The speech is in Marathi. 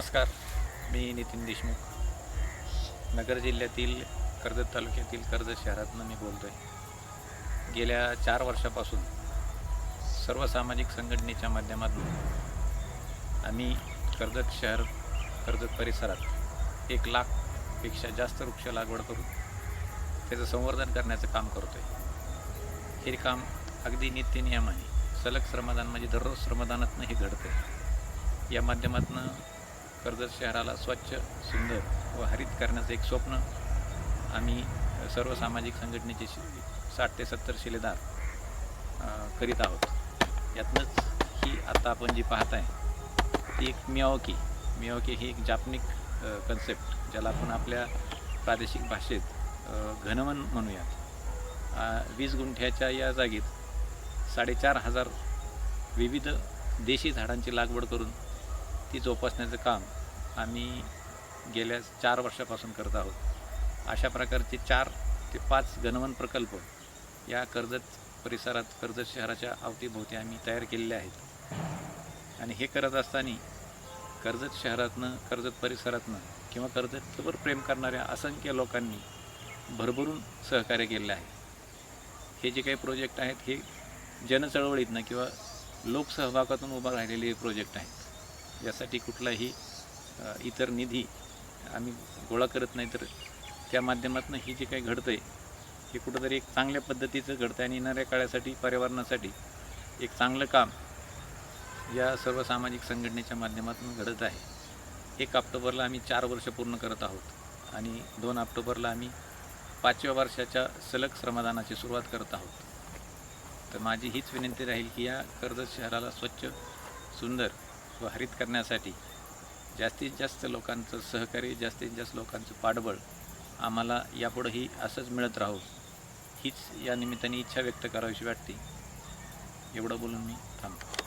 नमस्कार मी नितीन देशमुख. नगर जिल्ह्यातील कर्जत तालुक्यातील कर्जत शहरातनं मी बोलतो आहे गेल्या चार वर्षापासून सर्व सामाजिक संघटनेच्या माध्यमातून आम्ही कर्जत शहर कर्जत परिसरात एक लाखपेक्षा जास्त वृक्ष लागवड करून त्याचं संवर्धन करण्याचं काम करतो आहे हे काम अगदी नित्यनियमाने सलग श्रमदान म्हणजे दररोज श्रमदानातनं हे घडतं आहे या माध्यमातून कर्जत शहराला स्वच्छ सुंदर व हरित करण्याचं एक स्वप्न आम्ही सर्व सामाजिक संघटनेचे साठ ते सत्तर शिलेदार करीत आहोत. यातनंच ही आता आपण जी पाहत आहे ती एक मियाओकी मियाओकी ही एक जापनिक कन्सेप्ट ज्याला आपण आपल्या प्रादेशिक भाषेत घनवन म्हणूयात. वीस गुंठ्याच्या या जागेत साडेचार हजार विविध देशी झाडांची लागवड करून ती जोपासण्याचं काम आम्ही गेल्या चार वर्षापासून करत आहोत. अशा प्रकारचे चार ते पाच गणवन प्रकल्प या कर्जत परिसरात कर्जत शहराच्या अवतीभोवती आम्ही तयार केलेले आहेत. आणि हे करत असताना कर्जत शहरातनं कर्जत परिसरातनं किंवा कर्जतवर प्रेम करणाऱ्या असंख्य लोकांनी भरभरून सहकार्य केलेलं आहे. हे जे काही प्रोजेक्ट आहेत हे जनचळवळीतनं किंवा लोकसहभागातून उभा राहिलेले प्रोजेक्ट आहेत यासाठी कुठलाही इतर निधी आम्ही गोळा करत नाही. तर त्या माध्यमातून ही जे काही घडतं आहे हे कुठंतरी एक चांगल्या पद्धतीचं घडतं आहे आणि येणाऱ्या काळासाठी पर्यावरणासाठी एक चांगलं काम या सर्व सामाजिक संघटनेच्या माध्यमातून घडत आहे. एक ऑक्टोबरला आम्ही चार वर्ष पूर्ण करत आहोत आणि दोन ऑक्टोबरला आम्ही पाचव्या वर्षाच्या सलग श्रमदानाची सुरुवात करत आहोत. तर माझी हीच विनंती राहील की या कर्जत शहराला स्वच्छ सुंदर व हरित करण्यासाठी जास्तीत जास्त लोकांचं सहकार्य जास्तीत जास्त लोकांचं पाठबळ आम्हाला यापुढंही असंच मिळत राहू हीच या निमित्ताने इच्छा व्यक्त करावीशी वाटते. एवढं बोलून मी थांबतो.